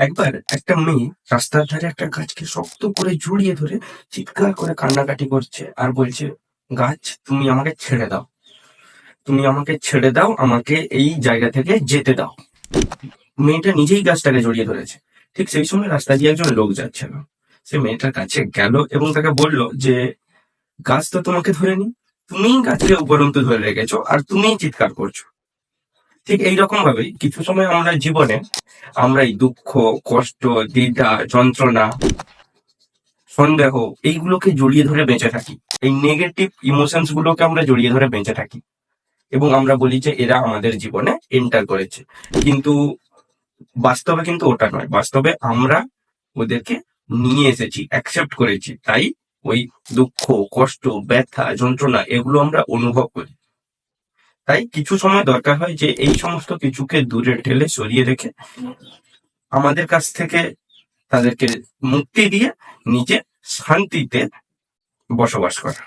একবার একটা মেয়ে রাস্তার ধারে একটা গাছকে শক্ত করে জড়িয়ে ধরে চিৎকার করে কান্নাকাটি করছে আর বলছে, গাছ, তুমি আমাকে ছেড়ে দাও। তুমি আমাকে ছেড়ে দাও, আমাকে এই জায়গা থেকে যেতে দাও। মেয়েটা নিজেই গাছটাকে জড়িয়ে ধরেছে। ঠিক সেই সময় রাস্তা দিয়ে একজন লোক যাচ্ছিল সে মেয়েটার কাছে গেল এবং তাকে বলল যে, গাছ তো তোমাকে ধরেনি। তুমিই গাছকে উপরন্তু ধরে রেখেছো আর তুমিই চিৎকার করছ। ঠিক এইরকম ভাবেই কিছু সময় আমরা জীবনে আমরা এই দুঃখ, কষ্ট, দ্বিধা, যন্ত্রণা, সন্দেহ এইগুলোকে জড়িয়ে ধরে বেঁচে থাকি। এই নেগেটিভ ইমোশনস গুলোকে আমরা জড়িয়ে ধরে বেঁচে থাকি। এবং আমরা বলি যে এরা আমাদের জীবনে এন্টার করেছে। কিন্তু বাস্তবে কিন্তু ওটা নয়। বাস্তবে আমরা ওদেরকে নিয়ে এসেছি অ্যাকসেপ্ট করেছি। তাই ওই দুঃখ, কষ্ট, ব্যথা, যন্ত্রণা এগুলো আমরা অনুভব করি। তাই কিছু সময় দরকার হয় যে এই সমস্ত কিছুকে দূরে ঠেলে সরিয়ে রেখে আমাদের কাছ থেকে তাদেরকে মুক্তি দিয়ে নিজে শান্তিতে বসবাস করা।